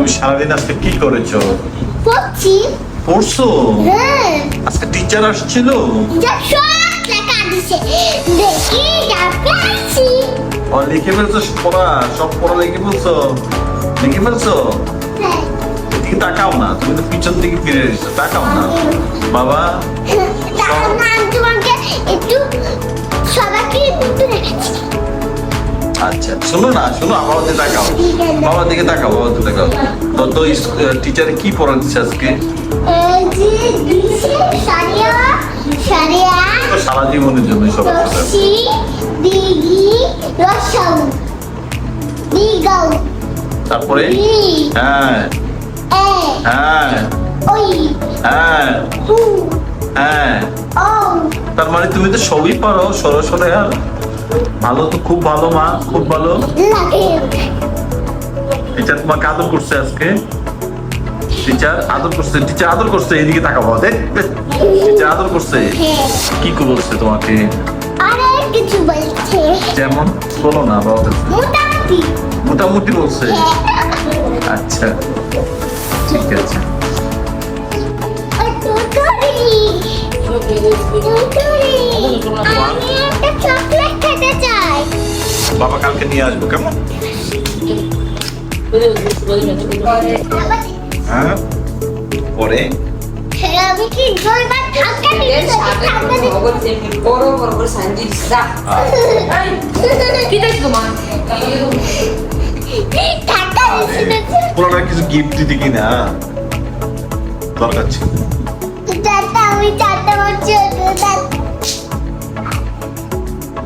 তুমি সারাদিন আজকে কি করেছ? পড়ছি। পড়ছো? হ্যাঁ। আজকে টিচার আসছিল? লেখা ফেলছো পড়া সব পড়া লিখে ফেলছো? লিখে ফেলছো? হ্যাঁ। এদিকে তাকাও না তুমি তো পিছন দিকে ফিরে এসেছ তাকাও না। বাবা তোমাকে একটু সবাইকে আচ্ছা শোনো না শোনো আমার দিকে তাকাও। বাবার দিকে তাকাও বাবার দিকে তাকাও। তো তো টিচারে কি পড়াচ্ছে আজকে? সারা জীবনের জন্য সব তারপরে? হ্যাঁ। হ্যাঁ। হ্যাঁ। হ্যাঁ। তার মানে তুমি তো সবই পারো সরো সরে আর। ভালো তো খুব ভালো মা খুব ভালো। টিচার তোমাকে আদর করছে আজকে। টিচার আদর করছে টিচার আদর করছে এদিকে তাকাবো দেখ টিচার আদর করছে। হ্যাঁ। কি কি বলছে তোমাকে কিছু বলছে। যেমন বলো না বাবা মোটামুটি। মোটামুটি বলছে? হ্যাঁ। আচ্ছা ঠিক আছে। চকলেট বাবা কালকে নিয়ে আসব কেমন? হ্যাঁ? কিছু গিফট দিতে কিনা? দরকার ছিল।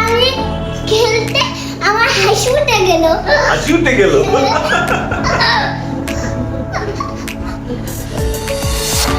আমি খেলতে আমার হাসি উঠে গেল হাসি উঠে গেল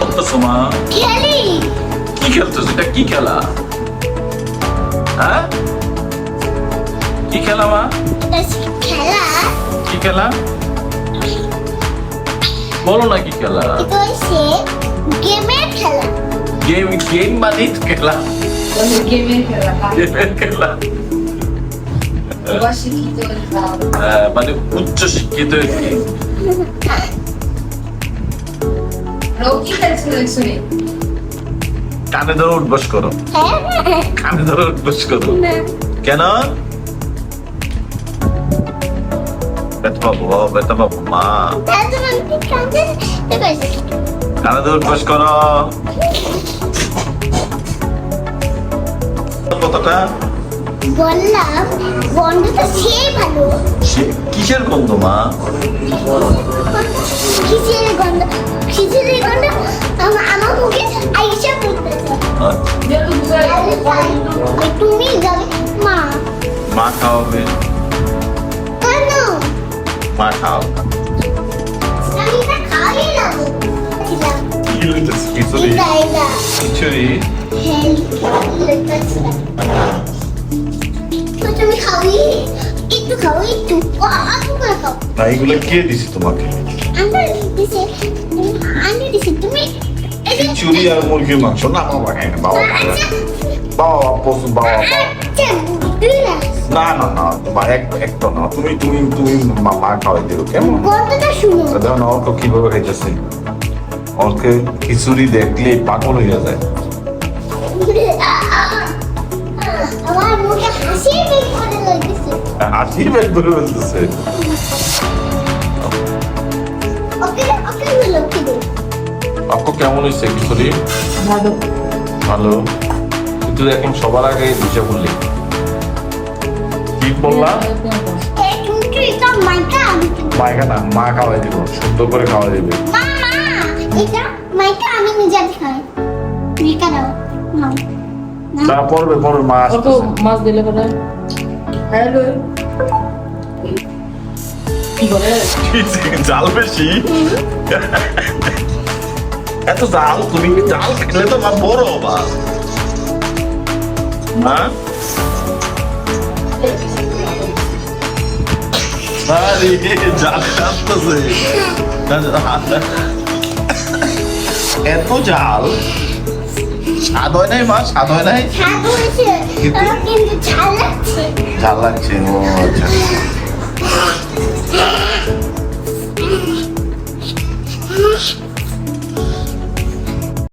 বলতেছো খেলি? কি খেলতেছো এটা কি খেলা হ্যাঁ কি খেলা? মা খেলা কি খেলা। বলো না কি খেলা গেমের খেলা। গেম গেম মানে খেলা গেমের খেলা গেমের খেলা মানে উচ্চ শিক্ষিত কানে ধরে উঠবস করো কানে ধরে উঠবস করো কেন বেতা বাবু ও বেতা মা কানে ধরে উঠবস করো কতটা? বললাম বন্ধুটা সেই ভালো। সে কিসের গন্ধ মা? খিচুড়ি গন্ধ? খিচুড়ি গন্ধ? আমার আমার মুখে আইসা পড়তেছে। বুঝাই তুমি যাবে? মা। মা খাওয়াবে। কেন? মা খাও আমি খাওয়াই না। খিচুড়ি? খিচুড়ি? হ্যাঁ তুমি একটু একটু করে খাও না এগুলো কে দিছে তোমাকে আমি দিছি তুমি খিচুড়ি আর মুরগির মাংস না বাবা না বাবা। আচ্ছা বাবা পছন্দ বাবা আচ্ছা না না না তোমার এক তো না তুমি তুমি তুমি মা খাওয়াই দিও কেমন দেখো না অর্ক কীভাবে খাইতেছে অর্কে খিচুড়ি দেখলে পাগল হয়ে যায় আমার মুখে হাসি বের করে লাগছে হাসি বের করে বলতেছে ওকে ওকে হলো কি দে আপু কেমন হয়েছে খিচুড়ি ভালো। ভালো। কিন্তু এখন সবার আগে দিশা বললি। কি বললা? মাইকা না মা খাওয়াই দিব সুন্দর করে খাওয়াই দিবে। মামা এটা মাইকা আমি নিজে খাই। তুমি কেন তা পড়বে পড়বে মা মাছ দিলে পরে। হ্যালো কি জাল বেশি। এত জাল তুমি জাল খেলে তো মা বড় হবা। হ্যাঁ আরে জাল আসতেছে। এত জাল? স্বাদ হয় নাই মা? স্বাদ হয় নাই? স্বাদ হয়েছে। কিন্তু- ঝাল লাগছে। ঝাল লাগছে ও আচ্ছা।